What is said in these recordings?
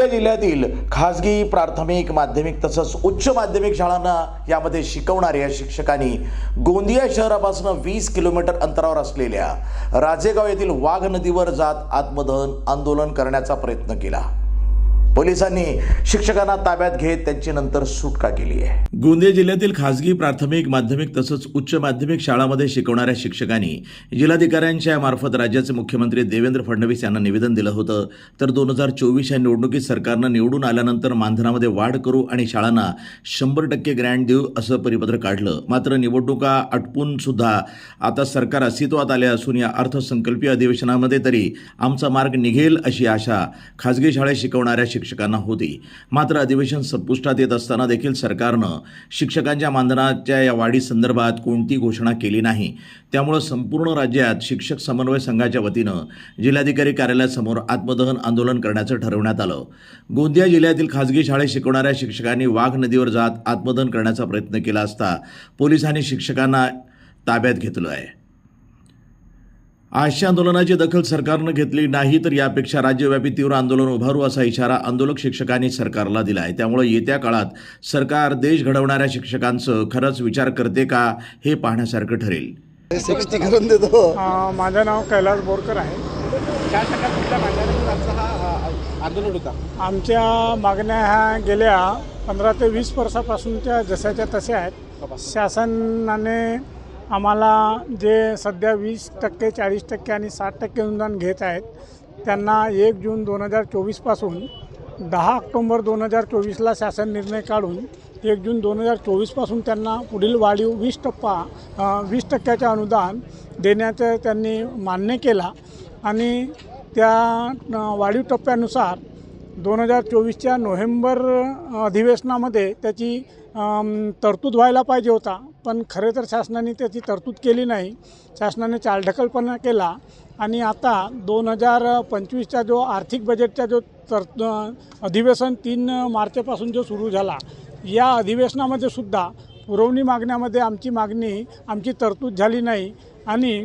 गोंदिया जिल्ह्यातील खाजगी प्राथमिक माध्यमिक तसंच उच्च माध्यमिक शाळांना यामध्ये शिकवणाऱ्या शिक्षकांनी गोंदिया शहरापासून वीस किलोमीटर अंतरावर असलेल्या राजेगाव येथील वाघ नदीवर जात आत्मदहन आंदोलन करण्याचा प्रयत्न केला. पोलिसांनी शिक्षकांना ताब्यात घेत त्यांची नंतर सुटका केली आहे. गोंदिया जिल्ह्यातील खासगी प्राथमिक माध्यमिक तसंच उच्च माध्यमिक शाळांमध्ये शिकवणाऱ्या शिक्षकांनी जिल्हाधिकाऱ्यांच्या मार्फत राज्याचे मुख्यमंत्री देवेंद्र फडणवीस यांना निवेदन दिलं होतं. तर दोन हजार चोवीस या निवडणुकीत सरकारनं निवडून आल्यानंतर मानधनामध्ये वाढ करू आणि शाळांना शंभर टक्के ग्रँट देऊ असं परिपत्र काढलं. मात्र निवडणुका आटपून सुद्धा आता सरकार अस्तित्वात आले असून या अर्थसंकल्पीय अधिवेशनामध्ये तरी आमचा मार्ग निघेल अशी आशा खासगी शाळेत शिकवणाऱ्या शिक्षक शिक्षकांना होती. मात्र अधिवेशन संपुष्टात येत असताना देखील सरकारनं शिक्षकांच्या मानधनाच्या या वाढीसंदर्भात कोणती घोषणा केली नाही. त्यामुळं संपूर्ण राज्यात शिक्षक समन्वय संघाच्या वतीनं जिल्हाधिकारी कार्यालयासमोर आत्मदहन आंदोलन करण्याचं ठरवण्यात आलं. गोंदिया जिल्ह्यातील खासगी शाळेत शिकवणाऱ्या शिक्षकांनी वाघ नदीवर जात आत्मदहन करण्याचा प्रयत्न केला असता पोलिसांनी शिक्षकांना ताब्यात घेतलं आहे. आजच्या आंदोलनाची दखल सरकारनं घेतली नाही तर यापेक्षा राज्यव्यापी तीव्र आंदोलन उभारू असा इशारा आंदोलक शिक्षकांनी सरकारला दिला आहे त्यामुळे येत्या काळात सरकार देश घडवणाऱ्या शिक्षकांचं खरंच विचार करते का हे पाहण्यासारखं ठरेल. देतो माझं नाव कैलास बोरकर आहे. आंदोलन होता. आमच्या मागण्या ह्या गेल्या पंधरा ते वीस वर्षापासूनच्या जशाच्या तशा आहेत. शासनाने आम्हाला जे सध्या वीस टक्के चाळीस टक्के आणि साठ टक्के अनुदान घेत आहेत त्यांना एक जून दोन हजार चोवीसपासून दहा ऑक्टोंबर दोन हजार चोवीसला शासन निर्णय काढून एक जून दोन हजार चोवीसपासून त्यांना पुढील वाढीव वीस टप्पा वीस टक्क्याचे अनुदान देण्याचं त्यांनी मान्य केला. आणि त्या वाढीव टप्प्यानुसार दोन हजार चोवीसच्या नोव्हेंबर अधिवेशनामध्ये त्याची तरतूद व्हायला पाहिजे होता. पण खरे तर शासनाने त्याची तरतूद केली नाही. शासनाने चालढकलपणा केला. आणि आता दोन हजार पंचवीसचा जो आर्थिक बजेटचा जो तर अधिवेशन तीन मार्चपासून जो सुरू झाला या अधिवेशनामध्ये सुद्धा पुरवणी मागण्यामध्ये आमची मागणी आमची तरतूद झाली नाही. आणि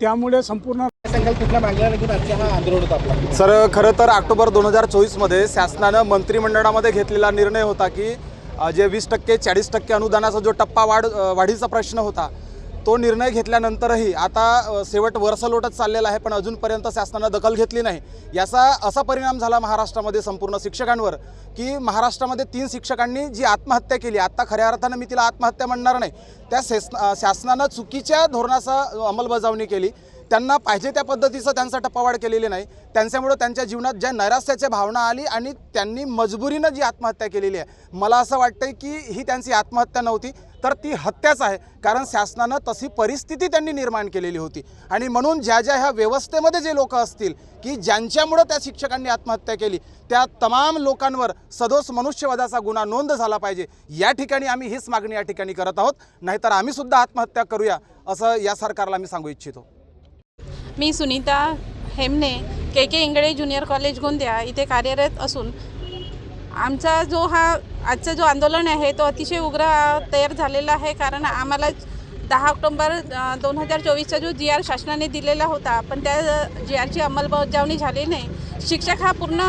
त्यामुळे संपूर्ण सांगाल कुठल्या मागण्याला आजचा हा आंदोलन होता आपला? सर खरं तर ऑक्टोबर दोन हजार चोवीसमध्ये शासनानं मंत्रिमंडळामध्ये घेतलेला निर्णय होता की जे वीस टक्के चाळीस टक्के अनुदानाचा जो टप्पा वाढ वाढीचा प्रश्न होता तो निर्णय घेतल्यानंतरही आता शेवट वर्ष लोटत चाललेला आहे पण अजूनपर्यंत शासनानं दखल घेतली नाही. याचा असा परिणाम झाला महाराष्ट्रामध्ये संपूर्ण शिक्षकांवर की महाराष्ट्रामध्ये तीन शिक्षकांनी जी आत्महत्या केली आत्ता खऱ्या अर्थानं मी तिला आत्महत्या म्हणणार नाही त्या शेस शासनानं चुकीच्या धोरणाचा अंमलबजावणी केली त्यांना पाहिजे त्या पद्धतीचं त्यांचा टप्पावाढ केलेली नाही. त्यांच्यामुळं त्यांच्या जीवनात ज्या नैराश्याच्या भावना आली आणि त्यांनी मजबुरीनं जी आत्महत्या केलेली आहे. मला असं वाटतं की ही त्यांची आत्महत्या नव्हती तर ती हत्याच आहे. कारण शासनानं तशी परिस्थिती त्यांनी निर्माण केलेली होती. आणि म्हणून ज्या ज्या ह्या व्यवस्थेमध्ये जे लोक असतील की ज्यांच्यामुळं त्या शिक्षकांनी आत्महत्या केली त्या तमाम लोकांवर सदोष मनुष्यवधाचा गुन्हा नोंद झाला पाहिजे. या ठिकाणी आम्ही हीच मागणी या ठिकाणी करत आहोत. नाहीतर आम्हीसुद्धा आत्महत्या करूया असं या सरकारला मी सांगू इच्छितो. मी Sunita Hemne K K Ingle junior college Gondia इथे कार्यरत असून आमचा जो हा आजचा जो आंदोलन आहे तो अतिशय उग्र तयार झालेला आहे कारण आम्हाला दहा ऑक्टोंबर दोन हजार चोवीसचा जो जी आर शासनाने दिलेला होता पण त्या जी आरची अंमलबजावणी झाली नाही. शिक्षक हा पूर्ण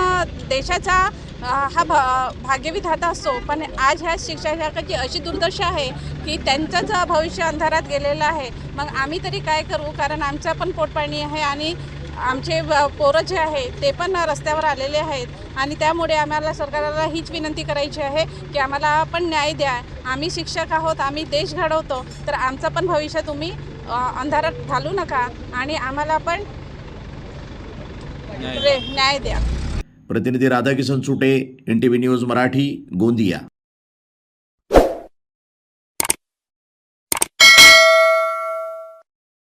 देशाचा हा भा भाग्यविधाता असतो. पण आज ह्या शिक्षकाची अशी दुर्दशा आहे की त्यांचंच भविष्य अंधारात गेलेलं आहे. मग आम्ही तरी काय करू? कारण आमचं पण पोटपाणी आहे आणि आमचे पोरं जे आहे ते पण रस्त्यावर आलेले आहेत. आणि त्यामुळे आम्हाला सरकारला हीच विनंती करायची आहे की आम्हाला पण न्याय द्या. आम्ही शिक्षक आहोत आम्ही देश घडवतो. तर आमचं पण भविष्य तुम्ही अंधारात घालू नका आणि आम्हाला पण रे- न्याय द्या. प्रतिनिधी Radhakishan Sute N T V news Marathi Gondia.